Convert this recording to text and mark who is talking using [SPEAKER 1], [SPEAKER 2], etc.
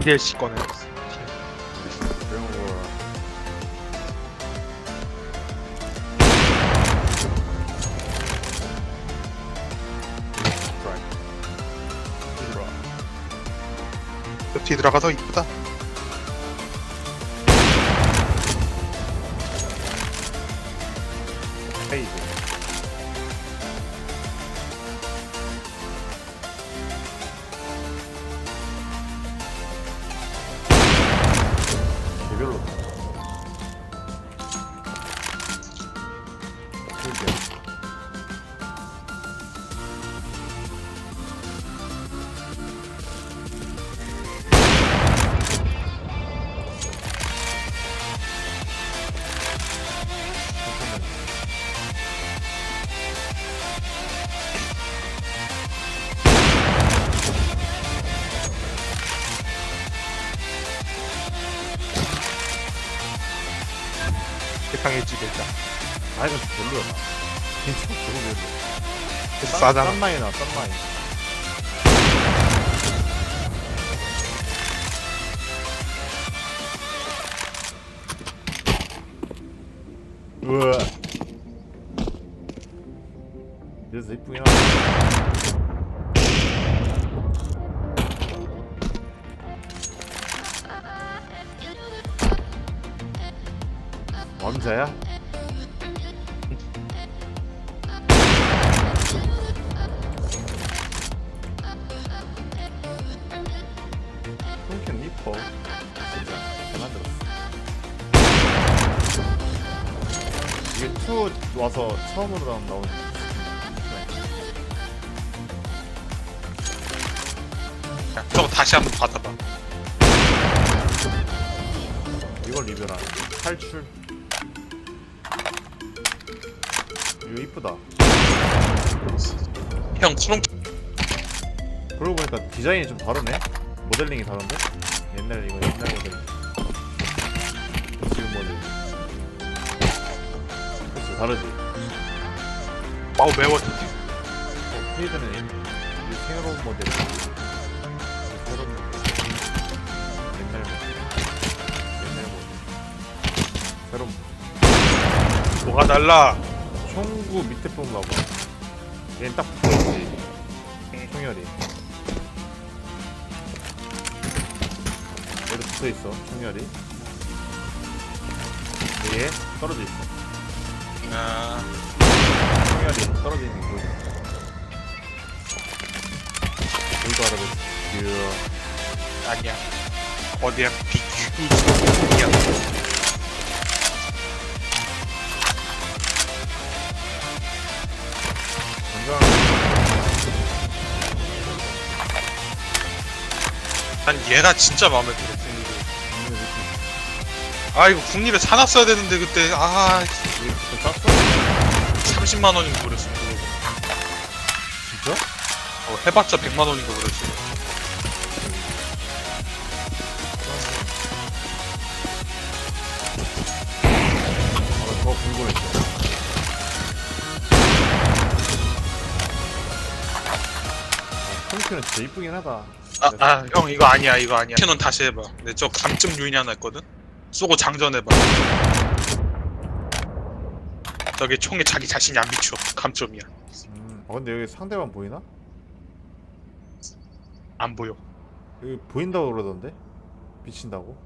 [SPEAKER 1] DLC 꺼내놨어.
[SPEAKER 2] 그런
[SPEAKER 1] 거뒤 들어가서 이쁘다.
[SPEAKER 2] 페이드 그게
[SPEAKER 1] 세상의 지배자.
[SPEAKER 2] 아 이건 별로야 괜찮아. 저거 별로
[SPEAKER 1] 싸잖아.
[SPEAKER 2] 싼 마이 나와 싼마이. 우와. 그래서 이쁘긴 하다. 왕자야? 이게 2 와서 처음으로 나온
[SPEAKER 1] 야, 저거 다시 한번 받아봐.
[SPEAKER 2] 이걸 리뷰라. 탈출. 이거 이쁘다.
[SPEAKER 1] 형, 초롱
[SPEAKER 2] 그러고 보니까 디자인이 좀 다르네? 모델링이 다른데? 옛날 이거 옛날 모델링 다르지.
[SPEAKER 1] 마우 매워.
[SPEAKER 2] 어, 페이드는 이, 이 새로운 모델. 새로운 모델. 옛날 모델. 옛날 모델. 새로운
[SPEAKER 1] 뭐가 달라?
[SPEAKER 2] 총구 밑에 부분 봐봐. 얘는 딱 붙어있지. 총열이. 얘도 붙어있어 총열이. 얘 떨어져 있어
[SPEAKER 1] 아,
[SPEAKER 2] 총열이 떨어져 있는 거 보이죠 여기도 알아보지 그
[SPEAKER 1] 아니야. 어디야? BQ야.
[SPEAKER 2] 건강
[SPEAKER 1] 난 얘가 진짜 마음에 들어. 아 이거 국립에 사놨어야 되는데 그때
[SPEAKER 2] 아좀 쌌어?
[SPEAKER 1] 30만 원인가 그랬어. 그거.
[SPEAKER 2] 진짜?
[SPEAKER 1] 어, 해봤자 100만 원인가 그랬어.
[SPEAKER 2] 아, 더 궁금했어 컴퓨터는 진짜 이쁘긴 하다
[SPEAKER 1] 아, 아, 형 이거 아니야, 이거 아니야. 캐논 다시 해봐. 내저 감점 유인이 하나 있거든. 쏘고 장전해봐. 저기 총에 자기 자신이 안 비춰. 감점이야.
[SPEAKER 2] 음, 아 근데 여기 상대방 보이나?
[SPEAKER 1] 안 보여.
[SPEAKER 2] 여기 보인다고 그러던데? 비친다고?